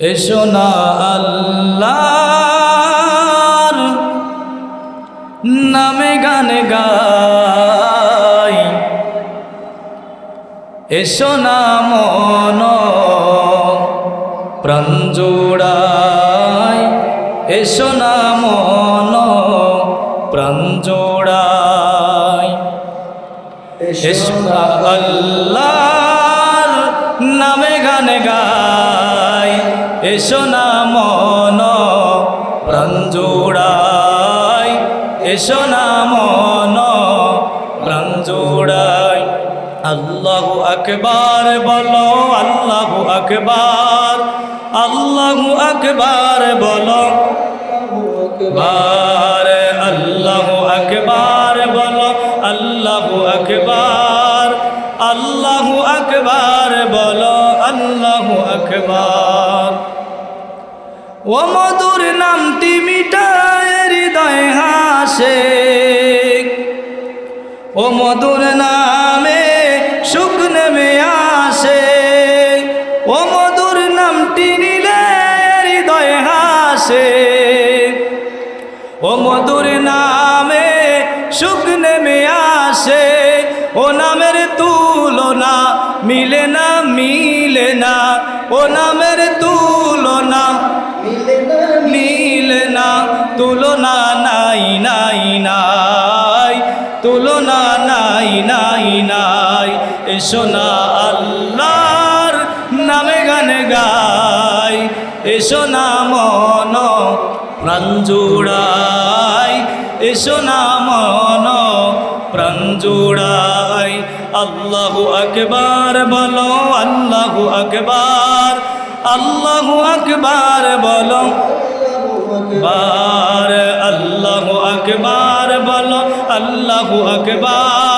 এসো না আল্লাহর নামে গান গাই। এসো না মন প্রাঞ্জোড়াই এসো না মন প্রাঞ্জোড়াই এসো না আল্লাহর এসো না মন প্রাঞ্জোড়াই এসো না মন প্রাঞ্জোড়াই আল্লাহু আকবার, বলো আল্লাহু আকবার। আল্লাহু আকবার, বলো আকবার। আল্লাহু আকবার, বলো আল্লাহু আকবার। আল্লাহু আকবার, বলো আল্লাহু আকবার। ও মধুর নামটি মিটায় হৃদয় হাসে। ও মধুর নামে সুখ নেমে আসে। ও মধুর নামটি নিলে হৃদয় হাসে। ও মধুর নামে সুখ নেমে আসে। ও নামের তুলনা মিলে না মিলে না। ও নামের তুলনা নাই নাই। এসো না আল্লাহর নামে গান গাই। এসো না মন প্রাঞ্জুড়াই এসো না মন প্রাঞ্জুড়াই আল্লাহু আকবার বলো, আল্লাহু আকবার। আল্লাহু আকবার বলো আকবার। আল্লাহু আকবার বলো, আল্লাহু আকবার।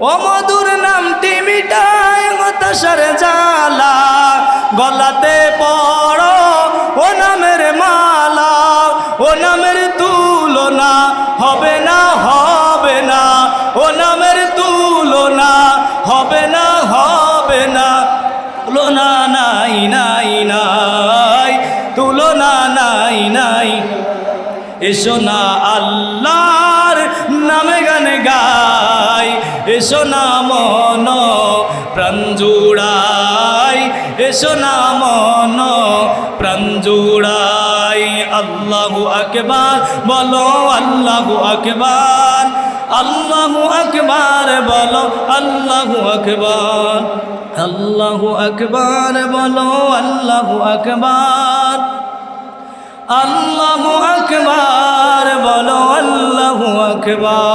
ও মধুর নামটি মিটায় হতাশার জালা গলাতে পড়ো ও নামের মালা, ও নামের তুলনা হবে না হবে না, ও নামের তুলনা হবে না হবে না। তুলনা নাই নাই নাই, তুলনা নাই নাই। এসো না আল্লাহর নামে গান গাই এসো না মন প্রাঞ্জুড়াই এসো না মন প্রাঞ্জুড়াই আল্লাহু আকবার, বলো আল্লাহু আকবার আল্লাহু আকবার, বলো আল্লাহু আকবার আল্লাহু আকবার, বলো আল্লাহু আকবার আল্লাহু আকবার, বলো আল্লাহু আকবার।